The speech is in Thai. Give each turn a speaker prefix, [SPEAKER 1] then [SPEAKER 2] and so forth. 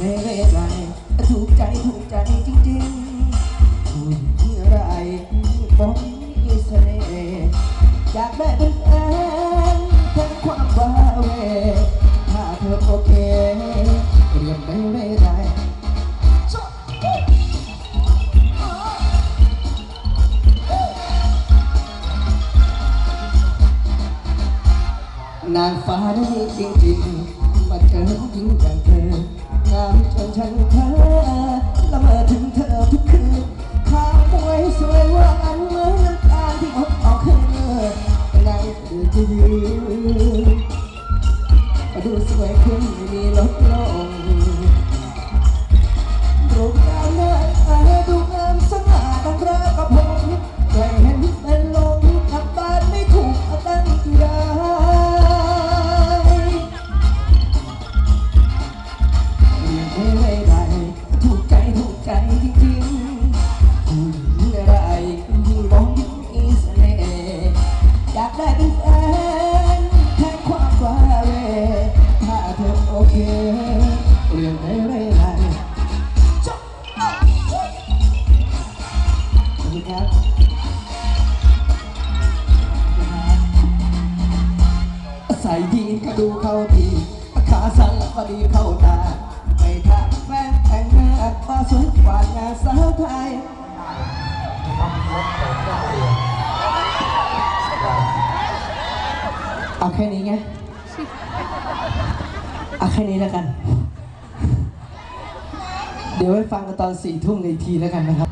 [SPEAKER 1] เร่ไรถูกใจถูกใจจริงๆผู้หญิงที่ไรผมมีเสน่ห์อยากได้เป็นแฟนแทนความว้าเวถ้าเธอโอเคเตรียมไปเร่ไรนางฟ้าได้จริงๆมาเจอหญิงอย่งเธอ งามจนฉันเพ้อละเมอถึงเธอทุกคืนขาวมวยสวยว่านเหมือนน้ำตาที่อดออกคืนนางคือจะยืนดูสวยขึ้นไม่มีลดลง เรื่องได้ไม่ได้ขอบคุณครับใส่ยีนก็ดูเข้าทีขาสั้นก็ดีเข้าตาไม่ถ้าแฟนแต่งหน้ามาสวยกว่างาสาวไทยเอาแค่นี้ไง เอาแค่นี้แล้วกัน เดี๋ยวไว้ฟังกันตอนสี่ทุ่มในทีแล้วกันนะครับ